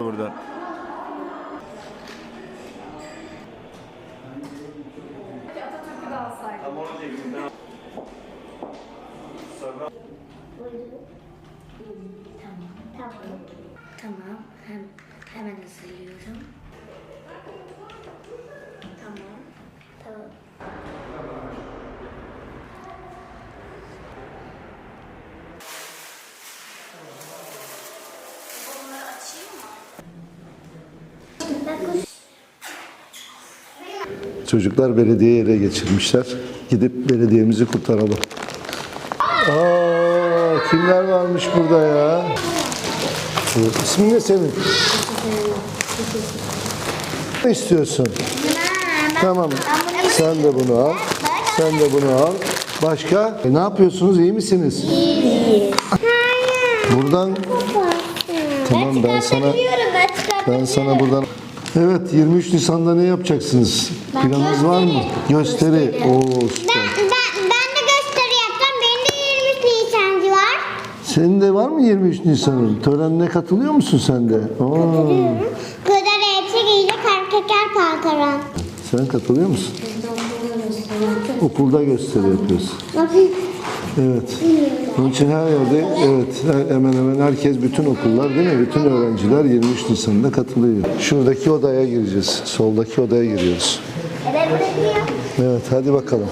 Buradan. Ama onu Tamam, tamam. Tamam, hem, hemen hazırlıyorum. Tamam, tamam. Çocuklar belediyeyi ele geçirmişler. Gidip belediyemizi kurtaralım. Aa, kimler varmış burada ya? Ee, İsmin ne senin? Ne istiyorsun? Tamam. Sen de bunu al. Sen de bunu al. Başka? E, ne yapıyorsunuz? İyi misiniz? Buradan Tamam ben sana ben sana buradan Evet 23 Nisan'da ne yapacaksınız? Planınız var mı? Gösteri. Oo süper. Ben, ben, ben de gösteri yapacağım. Benim de 23 Nisan'cı var. Senin de var mı 23 Nisan'ın? Törenine katılıyor musun sen de? Aa, Kıdar elçi giyecek erkekler pantolon. sen katılıyor musun? Okulda gösteri yapıyorsun. Evet. Onun için her yerde evet hemen hemen herkes bütün okullar değil mi? Bütün öğrenciler 23 Nisan'da katılıyor. Şuradaki odaya gireceğiz. Soldaki odaya giriyoruz. Evet hadi bakalım.